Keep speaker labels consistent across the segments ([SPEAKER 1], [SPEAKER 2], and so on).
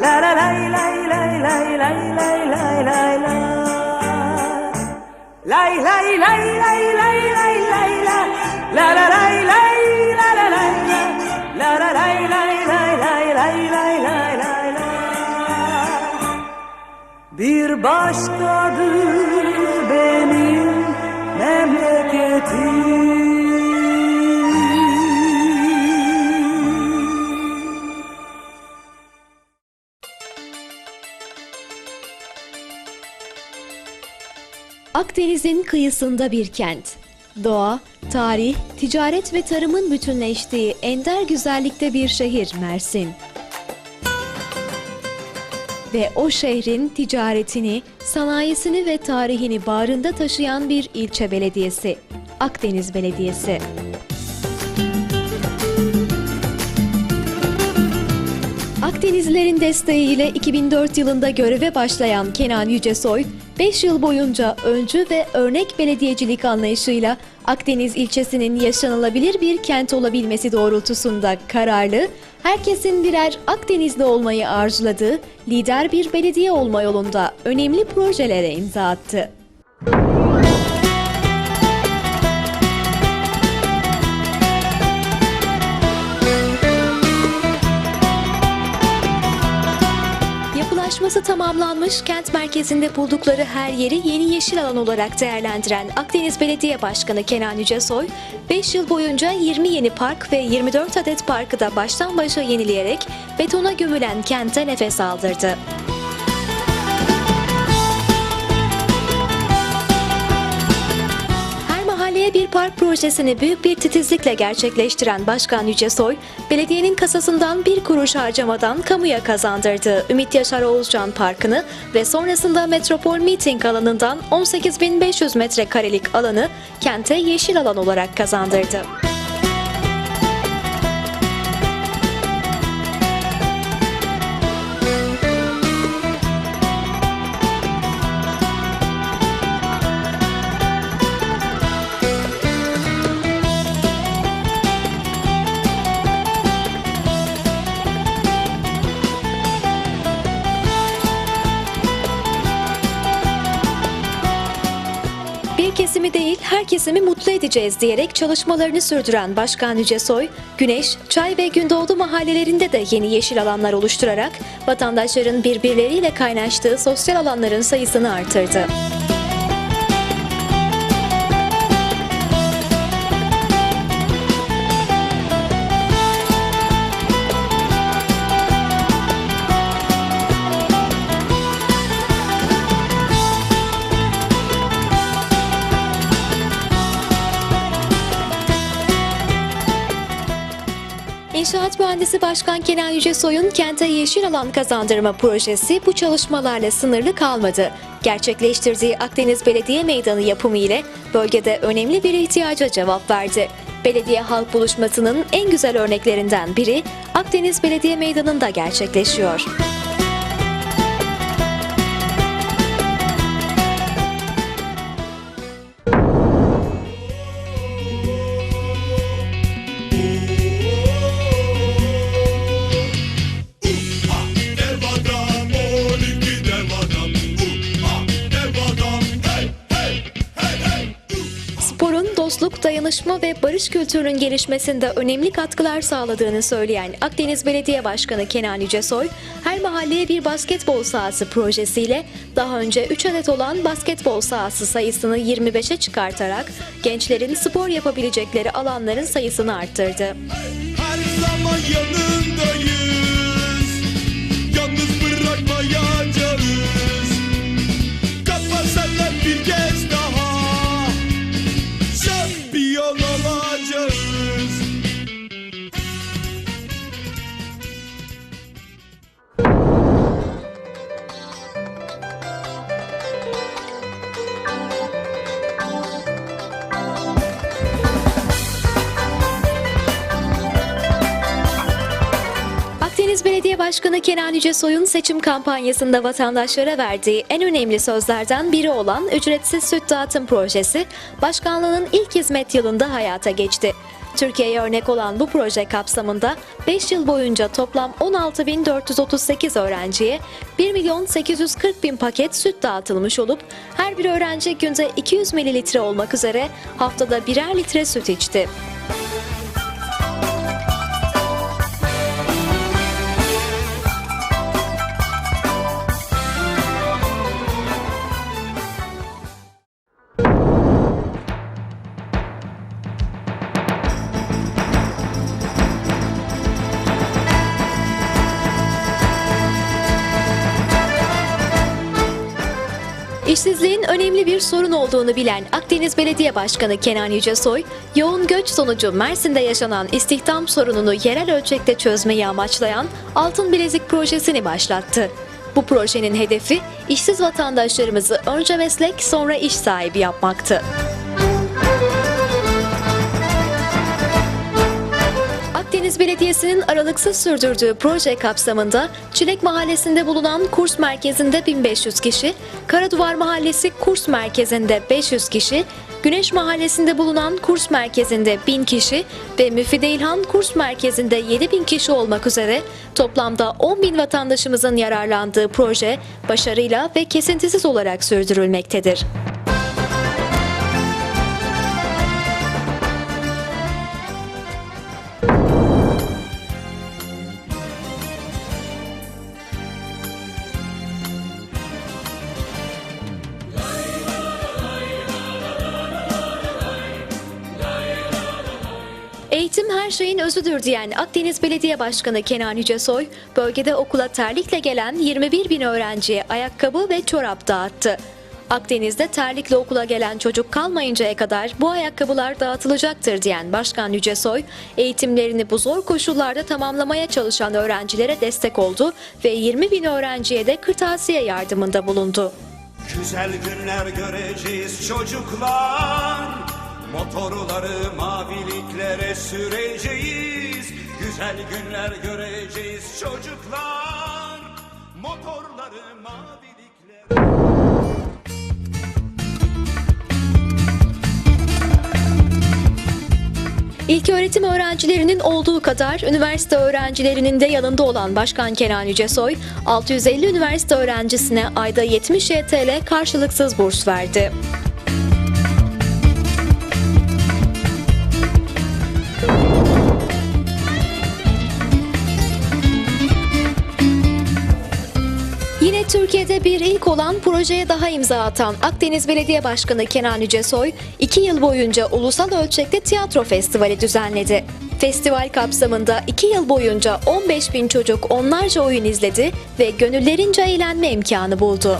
[SPEAKER 1] la La la lay lay lay lay lay lay lay la Lay lay lay lay lay lay lay la La la lay lay la la lay la La la lay lay lay lay lay lay lay lay la Bir başkadır benim memleketim
[SPEAKER 2] Akdeniz'in kıyısında bir kent. Doğa, tarih, ticaret ve tarımın bütünleştiği ender güzellikte bir şehir Mersin. Ve o şehrin ticaretini, sanayisini ve tarihini bağrında taşıyan bir ilçe belediyesi. Akdeniz Belediyesi. Akdenizlilerin desteğiyle 2004 yılında göreve başlayan Kenan Yücesoy, 5 yıl boyunca öncü ve örnek belediyecilik anlayışıyla Akdeniz ilçesinin yaşanılabilir bir kent olabilmesi doğrultusunda kararlı, herkesin birer Akdenizli olmayı arzuladığı lider bir belediye olma yolunda önemli projelere imza attı. Yapılaşması tamamlanmış kent merkezinde buldukları her yeri yeni yeşil alan olarak değerlendiren Akdeniz Belediye Başkanı Kenan Yücesoy, 5 yıl boyunca 20 yeni park ve 24 adet parkı da baştan başa yenileyerek betona gömülen kente nefes aldırdı. Park projesini büyük bir titizlikle gerçekleştiren Başkan Yücesoy, belediyenin kasasından bir kuruş harcamadan kamuya kazandırdığı Ümit Yaşar Oğuzcan Parkı'nı ve sonrasında Metropol Meeting alanından 18.500 metrekarelik alanı kente yeşil alan olarak kazandırdı. Kesimi değil, her kesimi mutlu edeceğiz diyerek çalışmalarını sürdüren Başkan Yücesoy, Güneş, Çay ve Gündoğdu mahallelerinde de yeni yeşil alanlar oluşturarak vatandaşların birbirleriyle kaynaştığı sosyal alanların sayısını artırdı. İnşaat Mühendisi Başkan Kenan Yücesoy'un kente yeşil alan kazandırma projesi bu çalışmalarla sınırlı kalmadı. Gerçekleştirdiği Akdeniz Belediye Meydanı yapımı ile bölgede önemli bir ihtiyaca cevap verdi. Belediye halk buluşmasının en güzel örneklerinden biri Akdeniz Belediye Meydanı'nda gerçekleşiyor. Dostluk, dayanışma ve barış kültürünün gelişmesinde önemli katkılar sağladığını söyleyen Akdeniz Belediye Başkanı Kenan Yücesoy, her mahalleye bir basketbol sahası projesiyle daha önce 3 adet olan basketbol sahası sayısını 25'e çıkartarak gençlerin spor yapabilecekleri alanların sayısını arttırdı. Başkanı Kenan Yücesoy'un seçim kampanyasında vatandaşlara verdiği en önemli sözlerden biri olan ücretsiz süt dağıtım projesi, başkanlığının ilk hizmet yılında hayata geçti. Türkiye'ye örnek olan bu proje kapsamında 5 yıl boyunca toplam 16.438 öğrenciye 1 milyon 840 bin paket süt dağıtılmış olup her bir öğrenci günde 200 mililitre olmak üzere haftada birer litre süt içti. İşsizliğin önemli bir sorun olduğunu bilen Akdeniz Belediye Başkanı Kenan Yücesoy, yoğun göç sonucu Mersin'de yaşanan istihdam sorununu yerel ölçekte çözmeyi amaçlayan Altın Bilezik projesini başlattı. Bu projenin hedefi işsiz vatandaşlarımızı önce meslek sonra iş sahibi yapmaktı. Akdeniz Belediyesi'nin aralıksız sürdürdüğü proje kapsamında Çilek Mahallesi'nde bulunan kurs merkezinde 1500 kişi, Karaduvar Mahallesi kurs merkezinde 500 kişi, Güneş Mahallesi'nde bulunan kurs merkezinde 1000 kişi ve Müfide İlhan kurs merkezinde 7000 kişi olmak üzere toplamda 10 bin vatandaşımızın yararlandığı proje başarıyla ve kesintisiz olarak sürdürülmektedir. Eğitim her şeyin özüdür diyen Akdeniz Belediye Başkanı Kenan Yücesoy, bölgede okula terlikle gelen 21 bin öğrenciye ayakkabı ve çorap dağıttı. Akdeniz'de terlikle okula gelen çocuk kalmayıncaya kadar bu ayakkabılar dağıtılacaktır diyen Başkan Yücesoy, eğitimlerini bu zor koşullarda tamamlamaya çalışan öğrencilere destek oldu ve 20 bin öğrenciye de kırtasiye yardımında bulundu.
[SPEAKER 3] Güzel günler göreceğiz çocuklar Motorları maviliklere süreceğiz Güzel günler göreceğiz çocuklar Motorları maviliklere
[SPEAKER 2] İlköğretim öğrencilerinin olduğu kadar üniversite öğrencilerinin de yanında olan Başkan Kenan Yücesoy, 650 üniversite öğrencisine ayda 70 YTL karşılıksız burs verdi. Türkiye'de bir ilk olan projeye daha imza atan Akdeniz Belediye Başkanı Kenan Yücesoy, iki yıl boyunca ulusal ölçekte tiyatro festivali düzenledi. Festival kapsamında iki yıl boyunca 15 bin çocuk onlarca oyun izledi ve gönüllerince eğlenme imkanı buldu.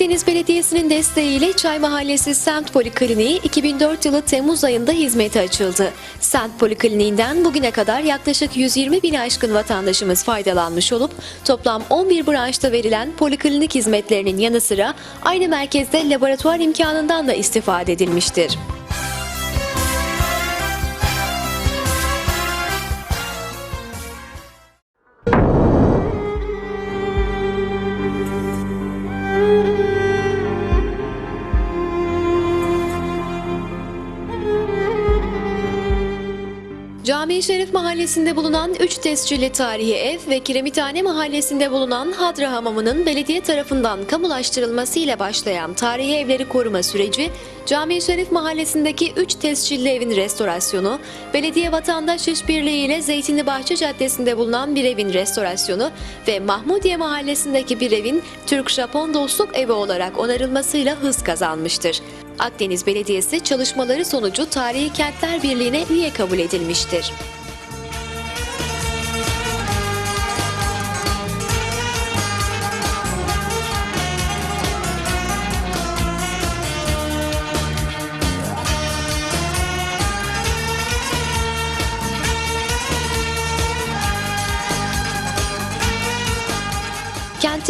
[SPEAKER 2] Akdeniz Belediyesi'nin desteğiyle Çay Mahallesi Semt Polikliniği 2004 yılı Temmuz ayında hizmete açıldı. Semt Polikliniğinden bugüne kadar yaklaşık 120 bin aşkın vatandaşımız faydalanmış olup toplam 11 branşta verilen poliklinik hizmetlerinin yanı sıra aynı merkezde laboratuvar imkanından da istifade edilmiştir. Cami Şerif Mahallesi'nde bulunan 3 tescilli tarihi ev ve Kiremithane Mahallesi'nde bulunan Hadra Hamamı'nın belediye tarafından kamulaştırılmasıyla başlayan tarihi evleri koruma süreci, Cami Şerif Mahallesi'ndeki 3 tescilli evin restorasyonu, Belediye Vatandaş İşbirliği ile Zeytinli Bahçe Caddesi'nde bulunan bir evin restorasyonu ve Mahmudiye Mahallesi'ndeki bir evin Türk-Japon Dostluk Evi olarak onarılmasıyla hız kazanmıştır. Akdeniz Belediyesi çalışmaları sonucu Tarihi Kentler Birliği'ne üye kabul edilmiştir.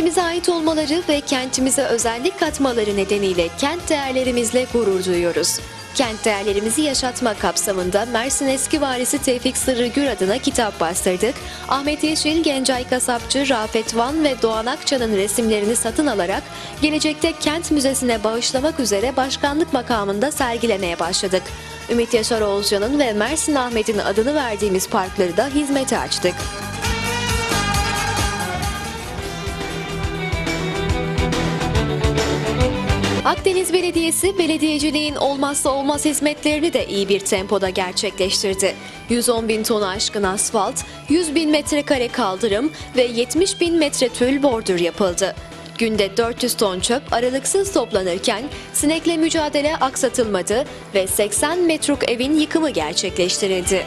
[SPEAKER 2] Kentimize ait olmaları ve kentimize özellik katmaları nedeniyle kent değerlerimizle gurur duyuyoruz. Kent değerlerimizi yaşatma kapsamında Mersin eski valisi Tevfik Sırrı Gür adına kitap bastırdık. Ahmet Yeşil, Gencay Kasapçı, Rafet Van ve Doğan Akça'nın resimlerini satın alarak gelecekte kent müzesine bağışlamak üzere başkanlık makamında sergilemeye başladık. Ümit Yaşar Oğuzcan'ın ve Mersin Ahmet'in adını verdiğimiz parkları da hizmete açtık. Akdeniz Belediyesi belediyeciliğin olmazsa olmaz hizmetlerini de iyi bir tempoda gerçekleştirdi. 110 bin tonu aşkın asfalt, 100 bin metrekare kaldırım ve 70 bin metre tül bordür yapıldı. Günde 400 ton çöp aralıksız toplanırken sinekle mücadele aksatılmadı ve 80 metruk evin yıkımı gerçekleştirildi.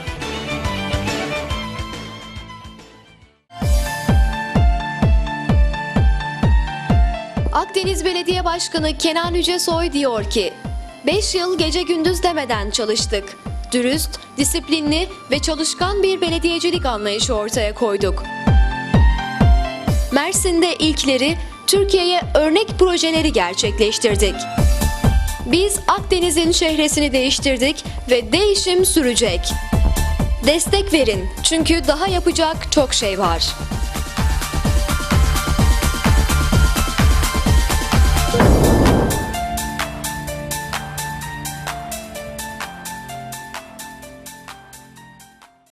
[SPEAKER 2] Akdeniz Belediye Başkanı Kenan Yücesoy diyor ki, 5 yıl gece gündüz demeden çalıştık. Dürüst, disiplinli ve çalışkan bir belediyecilik anlayışı ortaya koyduk. Mersin'de ilkleri, Türkiye'ye örnek projeleri gerçekleştirdik. Biz Akdeniz'in şehresini değiştirdik ve değişim sürecek. Destek verin çünkü daha yapacak çok şey var.